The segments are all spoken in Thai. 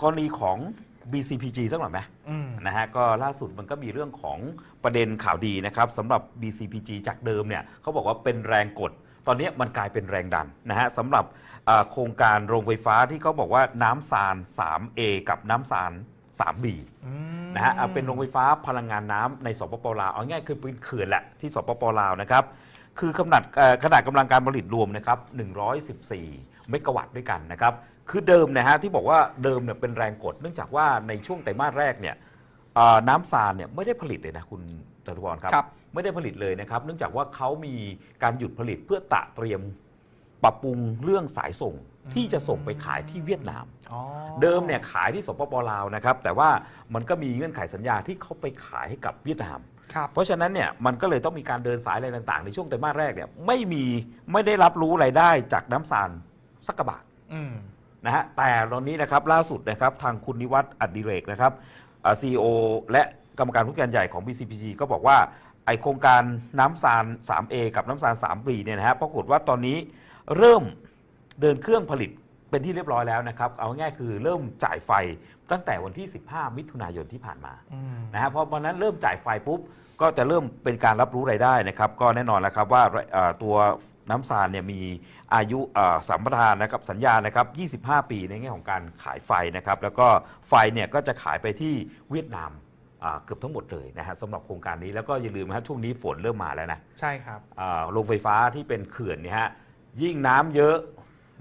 กรณีของ BCPG สักหน่อยไหมอืม นะฮะก็ล่าสุดมันก็มีเรื่องของประเด็นข่าวดีนะครับสำหรับ BCPG จากเดิมเนี่ยเขาบอกว่าเป็นแรงกด ตอนนี้มันกลายเป็นแรงดันนะฮะสำหรับเอ่อโครงการโรงไฟฟ้าที่เขาบอกว่าน้ำซาน 3A กับน้ำซาน 3B อืม นะฮะเอาเป็นโรงไฟฟ้าพลังงานน้ำในสปปลาวเอาง่ายคือเป็นเขื่อนแหละที่สปปลาวนะครับ คือขนาดเอ่อขนาดกำลังการผลิตรวมนะครับ114 เมกะวัตต์ด้วยกันนะครับ คือเดิมนะฮะที่บอกว่าเดิมเนี่ยเป็นแรงกด เนื่องจากว่าในช่วงไตรมาสแรกเนี่ยเอ่อน้ำซานเนี่ยไม่ได้ผลิตเลยนะคุณจตุพรครับ ครับ ไม่ได้ผลิตเลยนะครับ เนื่องจากว่าเขามีการหยุดผลิตเพื่อตระเตรียมปรับปรุงเรื่องสายส่งที่จะส่งไปขายที่เวียดนาม อ๋อ เดิมเนี่ยขายที่สปปลาวนะครับ แต่ว่ามันก็มีเงื่อนไขสัญญาที่เขาไปขายให้กับเวียดนาม ครับ เพราะฉะนั้นเนี่ยมันก็เลยต้องมีการเดินสายอะไรต่างๆ ในช่วงไตรมาสแรกเนี่ยไม่มีไม่ได้รับรู้รายได้จากน้ำสารสักกระบาท อืม นะฮะแต่ตอนนี้นะครับล่าสุดนะครับทางคุณนิวัฒน์อดิเรกนะครับซีอและกรรมการผู้การใหญ่ของ BCPG ก็บอกว่าไอโครงการน้ำซาน 3A กับน้ำซาน 3B เนี่ยนะฮะปรากฏว่าตอนนี้เริ่มเดินเครื่องผลิตเป็นที่เรียบร้อยแล้วนะครับ เอาง่ายๆคือเริ่มจ่ายไฟตั้งแต่วันที่ 15 มิถุนายนที่ผ่านมาอืมนะฮะพอวันนั้นเริ่มจ่ายไฟปุ๊บ ก็จะเริ่มเป็นการรับรู้รายได้นะครับ ก็แน่นอนแล้วครับว่าเอ่อตัว น้ำซานเนี่ยมีอายุเอ่อสัมปทานนะครับสัญญานะครับ 25 ปีในแง่ของการขายไฟนะครับ แล้วก็ไฟเนี่ยก็จะขายไปที่เวียดนามอ่าเกือบทั้งหมดเลยนะฮะสำหรับโครงการนี้แล้วก็อย่าลืมนะฮะช่วงนี้ฝนเริ่มมาแล้วนะใช่ครับอ่าโรงไฟฟ้าที่เป็นเขื่อนเนี่ยฮะยิ่งน้ำเยอะ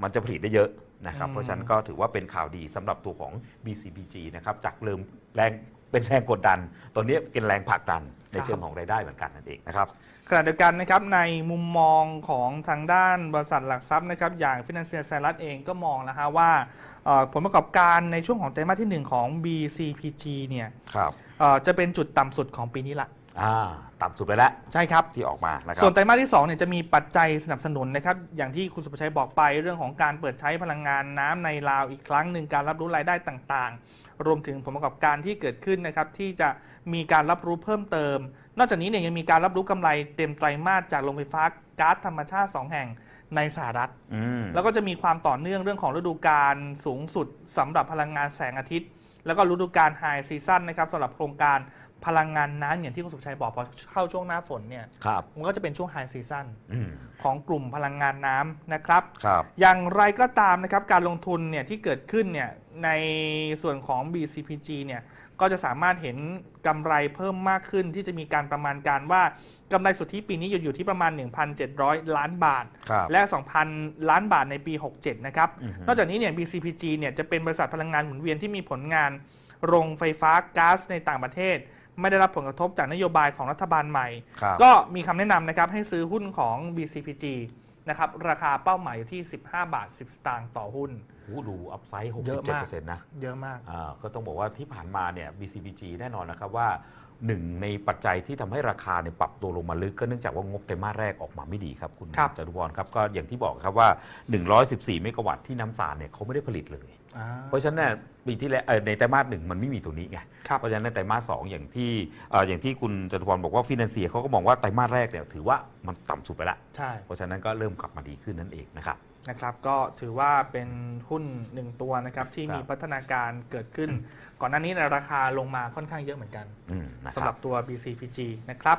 มันจะผลิตได้เยอะนะครับอืมเพราะฉะนั้นก็ถือว่าเป็นข่าวดีสำหรับตัวของ BCPG นะครับจากเริ่มแรงเป็นแรงกดดัน ตอนนี้เป็นแรงผลักดันในเชิงของรายได้เหมือนกันนั่นเองนะครับ ขณะเดียวกันนะครับในมุมมองของทางด้านบริษัทหลักทรัพย์นะครับอย่าง Financial s a l a s เองก็มองนะฮะว่าเอ่อผลประกอบการในช่วงของไตรมาสที่ 1 ของ BCPG เนี่ยครับเอ่อจะเป็นจุดต่ำสุดของปีนี้ละ อ่าต่ำสุดไปแล้วใช่ครับ ที่ออกมานะครัส่วนไตรมาสที่ 2เนี่ยจะมีปัจจัยสนับสนุนนะครับ อย่างที่คุณสุภชัยบอกไปเรื่องของการเปิดใช้พลังงานน้ำในลาวอีกครั้งหนึ่งการรับรู้รายได้ต่างๆ รวมถึงผลประกอบการที่เกิดขึ้นนะครับ ที่จะมีการรับรู้เพิ่มเติม นอกจากนี้เนี่ยยังมีการรับรู้กำไรเต็มไตรมาสจากโรงไฟฟ้าก๊าซธรรมชาติ 2 แห่งในสหรัฐ อืมแล้วก็จะมีความต่อเนื่องเรื่องของฤดูกาลสูงสุดสำหรับพลังงานแสงอาทิตย์ แล้วก็ฤดูกาลไฮซีซั่นนะครับสำหรับโครงการ พลังงานน้ำอย่างที่คุณสุภชัยบอกพอเข้าช่วงหน้าฝนเนี่ยครับ มันก็จะเป็นช่วงไฮซีซั่นอืมของกลุ่มพลังงานน้ำนะครับ ครับ อย่างไรก็ตามนะครับการลงทุนเนี่ยที่เกิดขึ้นเนี่ยในส่วนของ BCPG เนี่ยก็จะสามารถเห็นกำไรเพิ่มมากขึ้นที่จะมีการประมาณการว่ากำไรสุทธิปีนี้อยู่อยู่ที่ประมาณ 1,700 ล้านบาท ครับ และ 2,000 ล้านบาทในปี 67 นะครับ อือฮึนอกจากนี้เนี่ย BCPG เนี่ยจะเป็นบริษัทพลังงานหมุนเวียนที่มีผลงาน โรงไฟฟ้าก๊าซในต่างประเทศ ไม่ได้รับผลกระทบจากนโยบายของรัฐบาลใหม่ ครับ ก็มีคำแนะนำนะครับให้ซื้อหุ้นของ BCPG นะครับราคาเป้าหมายอยู่ที่ 15 บาท 10 สตางค์ต่อหุ้น โอ้โหดูอัพไซด์เยอะมาก 67%นะ เยอะมาก อ่าก็ต้องบอกว่าที่ผ่านมาเนี่ย BCPG แน่นอนนะครับว่าหนึ่งในปัจจัยที่ทำให้ราคาเนี่ยปรับตัวลงมาลึกก็เนื่องจากว่างบไตรมาสแรกออกมาไม่ดีครับ คุณครับจตุพรครับ ก็อย่างที่บอกครับว่า 114 เมกะวัตต์ที่น้ำสารเนี่ยเขาไม่ได้ผลิตเลย อ่า เพราะฉะนั้นเนี่ยปีที่แล้วเอ่อในไตรมาสหนึ่งมันไม่มีตัวนี้ไง ครับ เพราะฉะนั้นในไตรมาสสองอย่างที่เอ่ออย่างที่คุณจตุพรบอกว่าฟินแลนเซียเขาก็มองว่าไตรมาสแรกเนี่ยถือว่ามันต่ำสุดไปละ ใช่ เพราะฉะนั้นก็เริ่มกลับมาดีขึ้นนั่นเองนะครับ นะครับก็ถือว่าเป็นหุ้นหนึ่งตัวนะครับที่ครับมีพัฒนาการเกิดขึ้น ก่อนหน้านี้เนยราคาลงมาค่อนข้างเยอะเหมือนกันอืมนะคสำหรัรับบตัว BCPG นะครับ